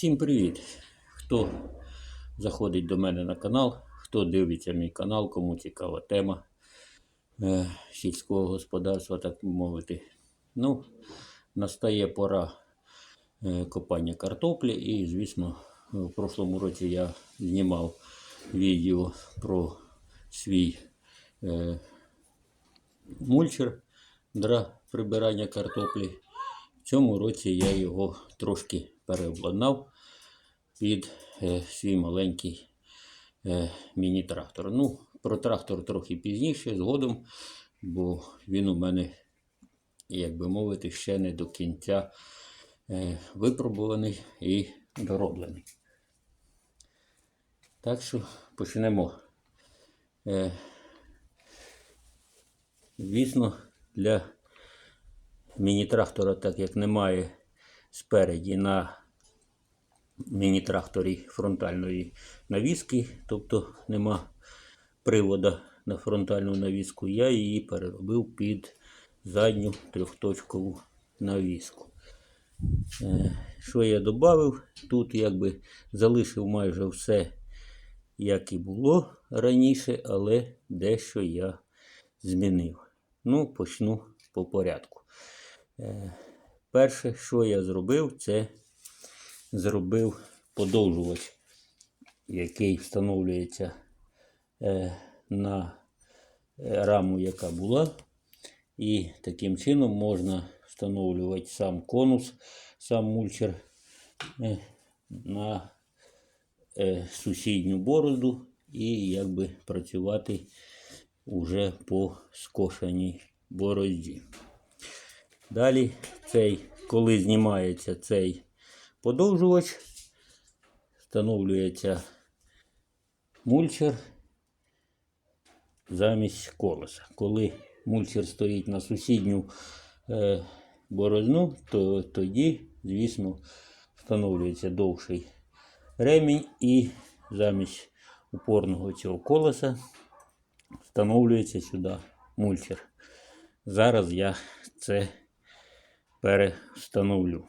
Всім привіт! Хто заходить до мене на канал, хто дивиться мій канал, кому цікава тема е, сільського господарства, так мовити. Ну, настає пора е, копання картоплі і, звісно, в прошлому році я знімав відео про свій е, мульчер для прибирання картоплі. В цьому році я його трошки переобладнав під е, свій маленький е, міні-трактор. Ну, про трактор трохи пізніше, згодом, бо він у мене, як би мовити, ще не до кінця е, випробуваний і дороблений. Так що почнемо. Е, звісно, для міні-трактора, так як немає спереді на міні-тракторі фронтальної навіски, тобто нема привода на фронтальну навіску, я її переробив під задню трьохточкову навіску. Е, Що я додав? Тут якби залишив майже все, як і було раніше, але дещо я змінив. Ну, почну по порядку. Е, Перше, що я зробив, це зробив подовжувач, який встановлюється е, на раму, яка була. І таким чином можна встановлювати сам конус, сам мульчер е, на е, сусідню борозду і якби працювати уже по скошеній борозді. Далі, цей, коли знімається цей подовжувач, встановлюється мульчер замість колеса. Коли мульчер стоїть на сусідню е, борозну, то тоді, звісно, встановлюється довший ремінь і замість упорного цього колеса встановлюється сюди мульчер. Зараз я це перестановлю.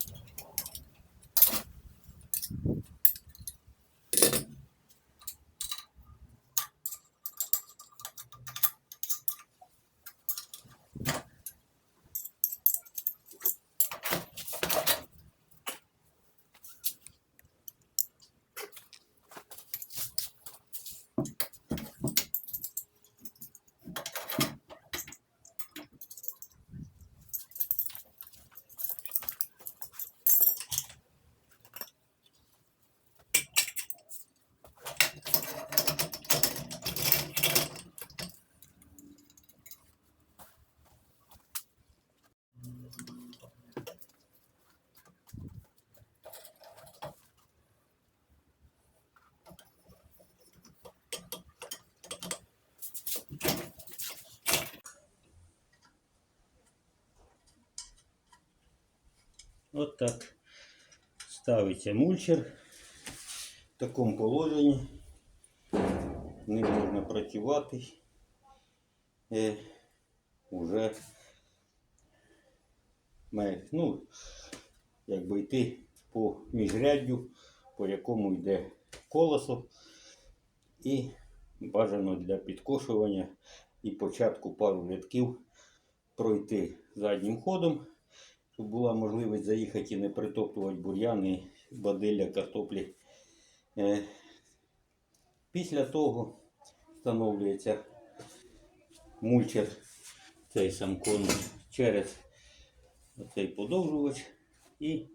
От так ставиться мульчер в такому положенні. Не можна працювати. Е, уже має, ну, якби йти по міжряддю, по якому йде колесо. І бажано для підкошування і початку пару рядків пройти заднім ходом була можливість заїхати і не притоптувати бур'яни, бадилля, картоплі. Е, Після того встановлюється мульчер, цей сам конус через цей подовжувач і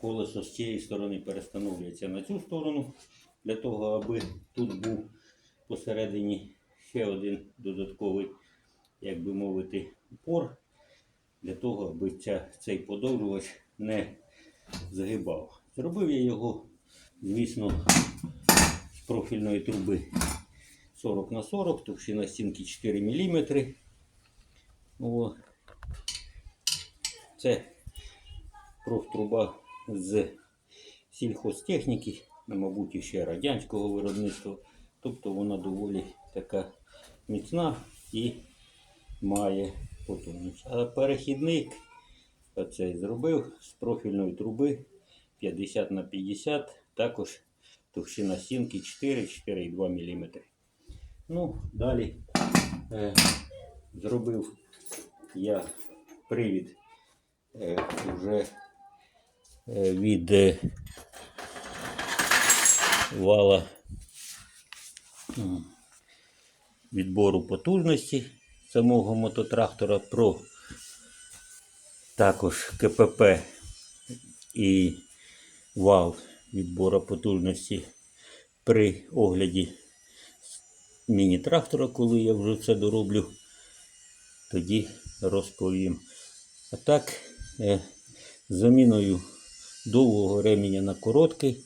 колесо з цієї сторони перестановлюється на цю сторону, для того, аби тут був посередині ще один додатковий, як би мовити, упор, для того, аби ця, цей подовжувач не загибав. Зробив я його, звісно, з профільної труби 40 на 40, товщина стінки 4 мм. О. Це профтруба з сільхозтехніки, ну, мабуть, ще радянського виробництва. Тобто вона доволі така міцна і має потужність. А перехідник оцей зробив з профільної труби 50 на 50, також товщина стінки 4-4,2 мм. Ну, далі е, зробив я привід е, вже е, від е, вала відбору потужності самого мототрактора про також КПП і вал відбору потужності при огляді міні-трактора, коли я вже це дороблю, тоді розповім. А так, е, заміною довгого ременя на короткий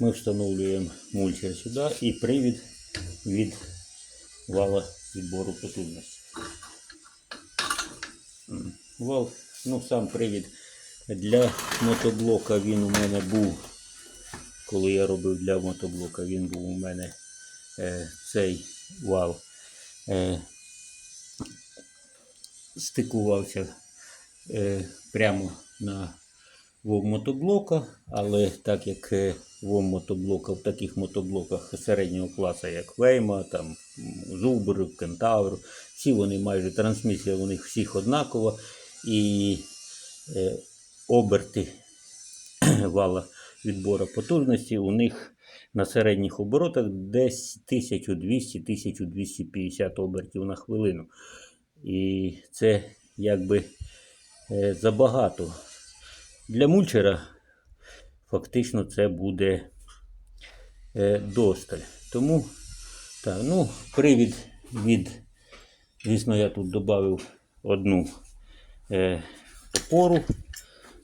ми встановлюємо мульчер сюди і привід від вала відбору потужності. Вал, ну сам привід для мотоблока він у мене був, коли я робив для мотоблока, він був у мене е, цей вал. Е, стикувався е, прямо на вов мотоблока, але так як е, вов мотоблока в таких мотоблоках середнього класу, як Вейма, там Зубр, Кентавр, всі вони майже трансмісія у них всіх однакова. І е, оберти вала відбору потужності у них на середніх оборотах десь 1200-1250 обертів на хвилину. І це якби е, забагато. Для мульчера фактично це буде е, досталь. Тому так, ну, привід від, звісно, я тут додав одну е, опору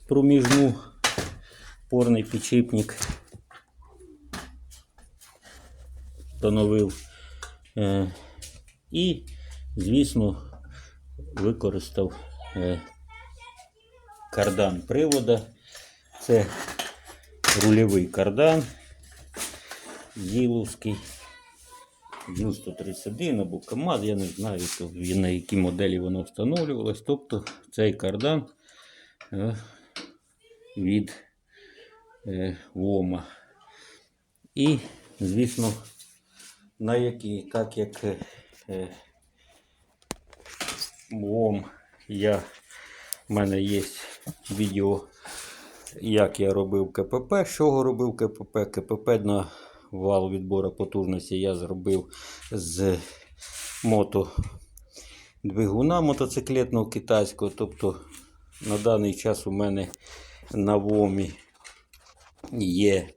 проміжну, порний підшипник. Встановив. Е, і, звісно, використав е, кардан привода. Це рульовий кардан Зіловський. Зіл 131 або КАМАЗ, я не знаю, то на які моделі воно встановлювалось. Тобто цей кардан е, від е, ВОМа. І, звісно, на які, так як е, ВОМ я, в мене є відео, як я робив КПП, чого робив КПП. КПП на вал відбору потужності я зробив з мото двигуна мотоциклетного китайського. Тобто на даний час у мене на ВОМі є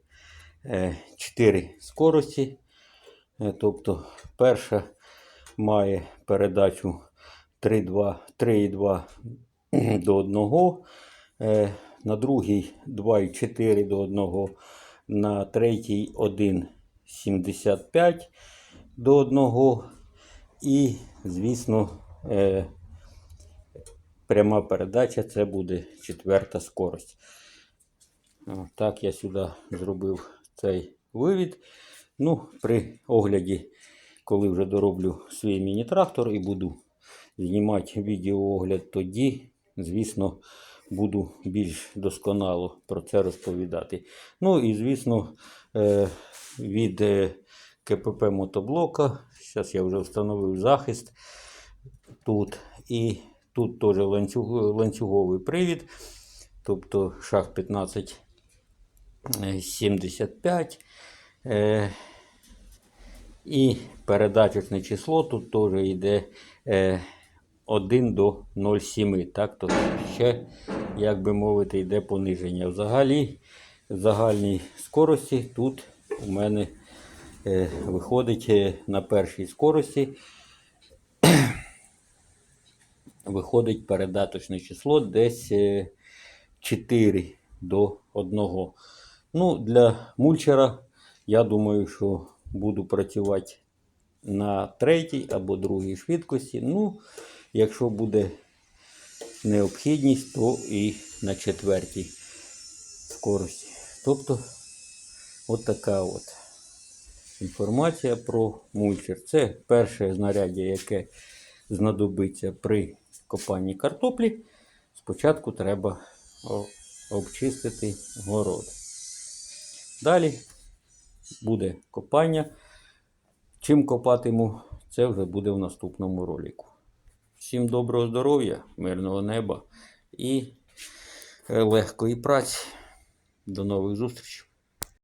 4 скорості. Е, Тобто перша має передачу 3,2 3,2 до 1, е, на другій 2,4 до 1, на третій 1,75 до 1 і, звісно, е, пряма передача це буде четверта скорость. Так я сюди зробив цей вивід. Ну, при огляді, коли вже дороблю свій міні-трактор і буду знімати відеоогляд, тоді, звісно, буду більш досконало про це розповідати. Ну і, звісно, е, від е, КПП мотоблока. Зараз я вже встановив захист тут. І тут теж ланцюг, ланцюговий привід. Тобто шаг 15 е, 75. І передачочне число тут теж йде 1 до 0,7. Так, то ще як би мовити, йде пониження. Взагалі, загальній скорості тут у мене е, виходить е, на першій скорості виходить передаточне число десь е, 4 до 1. Ну, для мульчера я думаю, що буду працювати на третій або другій швидкості. Ну, якщо буде необхідність, то і на четвертій скорості. Тобто, от така от інформація про мульчер. Це перше знаряддя, яке знадобиться при копанні картоплі. Спочатку треба обчистити город. Далі буде копання. Чим копатиму, це вже буде в наступному ролику. Всім доброго здоров'я, мирного неба і е, легкої праці. До нових зустрічей!